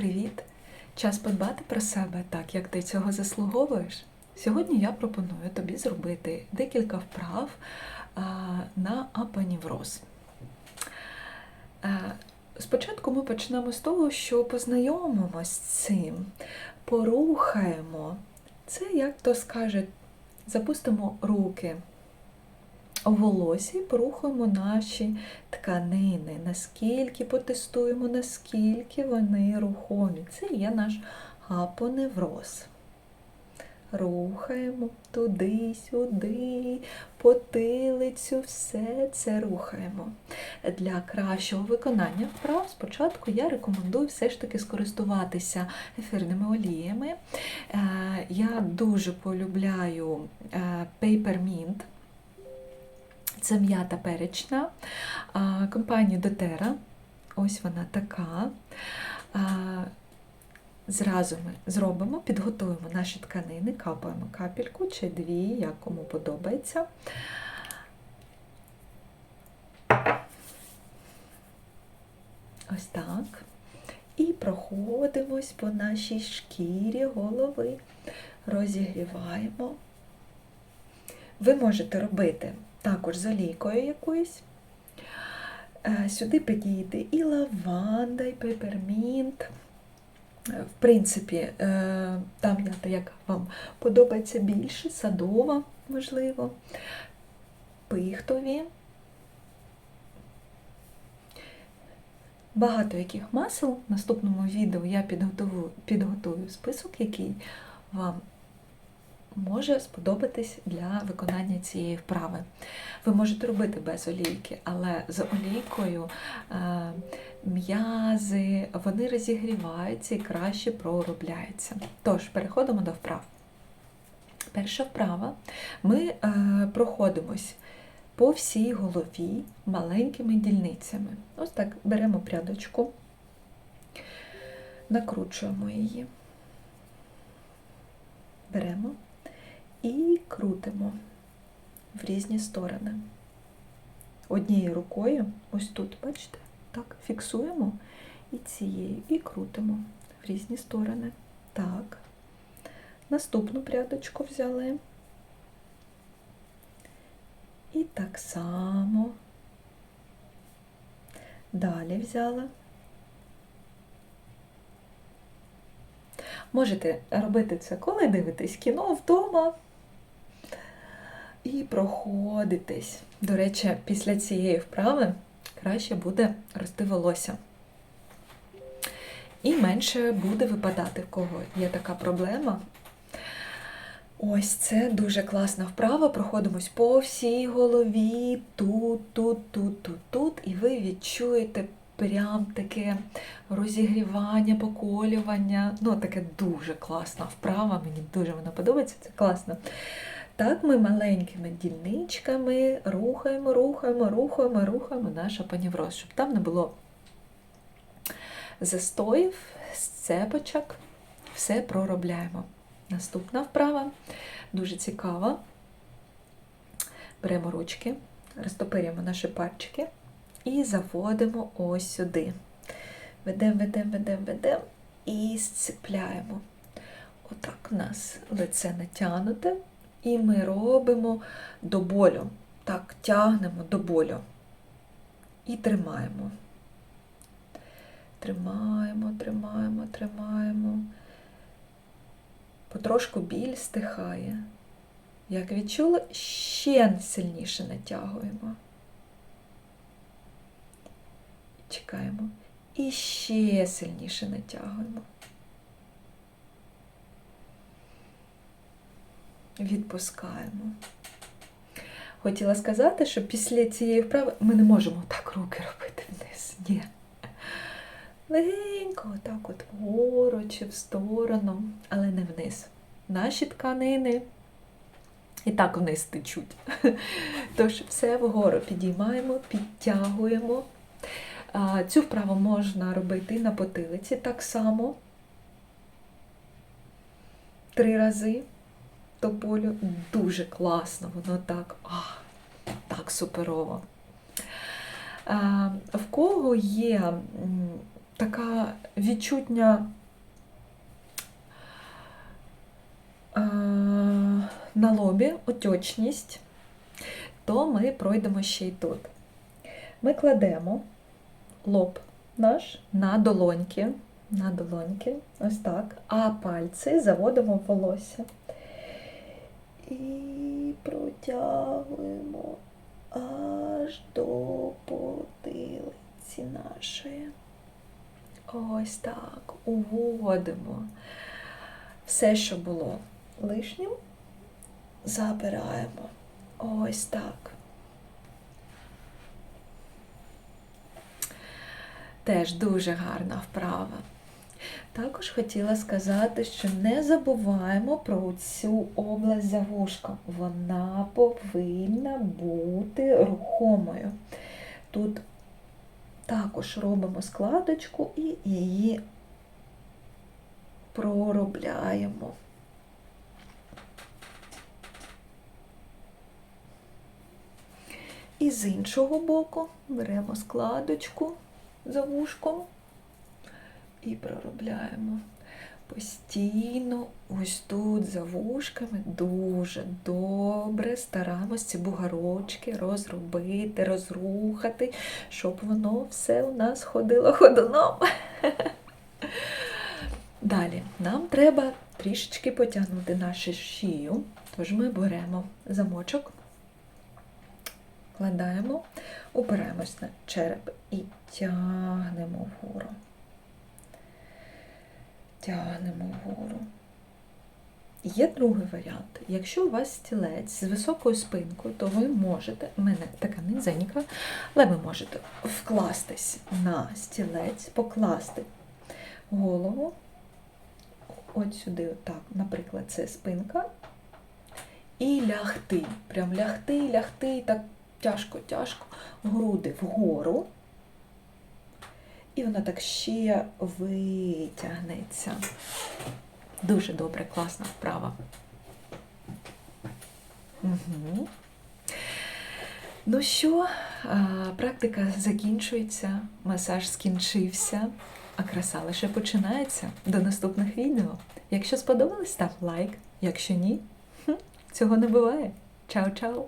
Привіт! Час подбати про себе так, як ти цього заслуговуєш. Сьогодні я пропоную тобі зробити декілька вправ на апанівроз. Спочатку ми почнемо з того, що познайомимося з цим, порухаємо. Це, як то скаже, запустимо руки у волосі, порухаємо наші тканини, наскільки потестуємо, наскільки вони рухомі. Це є наш апоневроз. Рухаємо туди-сюди, потилицю, все це рухаємо. Для кращого виконання вправ спочатку я рекомендую все ж таки скористуватися ефірними оліями. Е, Я дуже полюбляю е, Papermint. Це м'ята перечна а, компанії Дотера. Ось вона така. Зразу ми зробимо, підготуємо наші тканини, капаємо капельку чи дві, як кому подобається. Ось так. І проходимось по нашій шкірі голови, розігріваємо. Ви можете робити також з олійкою якоюсь. Е, Сюди підійде і лаванда, і пепермінт. В принципі, е, там як вам подобається більше, садова, можливо, пихтові. Багато яких масел. В наступному відео я підготую, підготую список, який вам може сподобатись для виконання цієї вправи. Ви можете робити без олійки, але з олійкою е, м'язи вони розігріваються і краще проробляються. Тож, переходимо до вправ. Перша вправа. Ми е, проходимось по всій голові маленькими дільницями. Ось так беремо прядочку, накручуємо її, беремо і крутимо в різні сторони. Однією рукою, ось тут, бачите, так, фіксуємо і цією, і крутимо в різні сторони. Так. Наступну прядочку взяли. І так само. Далі взяла. Можете робити це, коли дивитесь кіно вдома і проходитесь. До речі, після цієї вправи краще буде рости волосся. І менше буде випадати, в кого є така проблема. Ось це дуже класна вправа. Проходимось по всій голові, тут, тут, тут, тут, тут, і ви відчуєте прям таке розігрівання, поколювання. Ну, таке дуже класна вправа, мені дуже вона подобається, це класно. Так, ми маленькими дільничками рухаємо, рухаємо, рухаємо, рухаємо наш апанівроз, щоб там не було застоїв, сцепочок, все проробляємо. Наступна вправа, дуже цікава. Беремо ручки, розтопирюємо наші пальчики і заводимо ось сюди. Ведемо, ведемо, ведемо, ведемо і зцепляємо. Отак у нас лице натягнуте, і ми робимо до болю. Так, тягнемо до болю. І тримаємо. Тримаємо, тримаємо, тримаємо. Потрошку біль стихає. Як відчули, ще сильніше натягуємо. Чекаємо. І ще сильніше натягуємо. Відпускаємо. Хотіла сказати, що після цієї вправи ми не можемо так руки робити вниз. Ні. Легенько, отак от вгору в сторону, але не вниз. Наші тканини і так вниз течуть. Тож все вгору підіймаємо, підтягуємо. Цю вправу можна робити на потилиці так само. Три рази до болю. Дуже класно, воно так, ах, так суперово. А, В кого є така відчутня е, на лобі, оточність, то ми пройдемо ще й тут. Ми кладемо лоб наш на долоньки, на долоньки, ось так, а пальці заводимо в волосся. І протягуємо аж до потилиці нашої. Ось так. Уводимо. Все, що було лишнім, забираємо. Ось так. Теж дуже гарна вправа. Також хотіла сказати, що не забуваємо про цю область за вушком. Вона повинна бути рухомою. Тут також робимо складочку і її проробляємо. І з іншого боку беремо складочку за вушком і проробляємо. Постійно ось тут за вушками дуже добре стараємось ці бугарочки розробити, розрухати, щоб воно все у нас ходило ходуном. Далі нам треба трішечки потягнути нашу шию, тож ми беремо замочок, кладаємо, опираємось на череп і тягнемо вгору. Тягнемо вгору. Є другий варіант. Якщо у вас стілець з високою спинкою, то ви можете, у мене така низенька, але ви можете вкластись на стілець, покласти голову. От сюди, отак, наприклад, це спинка. І лягти. Прям лягти, лягти, так тяжко-тяжко, груди вгору. І вона так ще витягнеться. Дуже добре, класна вправа. Угу. Ну що, практика закінчується, масаж скінчився, а краса лише починається. До наступних відео. Якщо сподобалось, став лайк. Якщо ні, цього не буває. Чао-чао!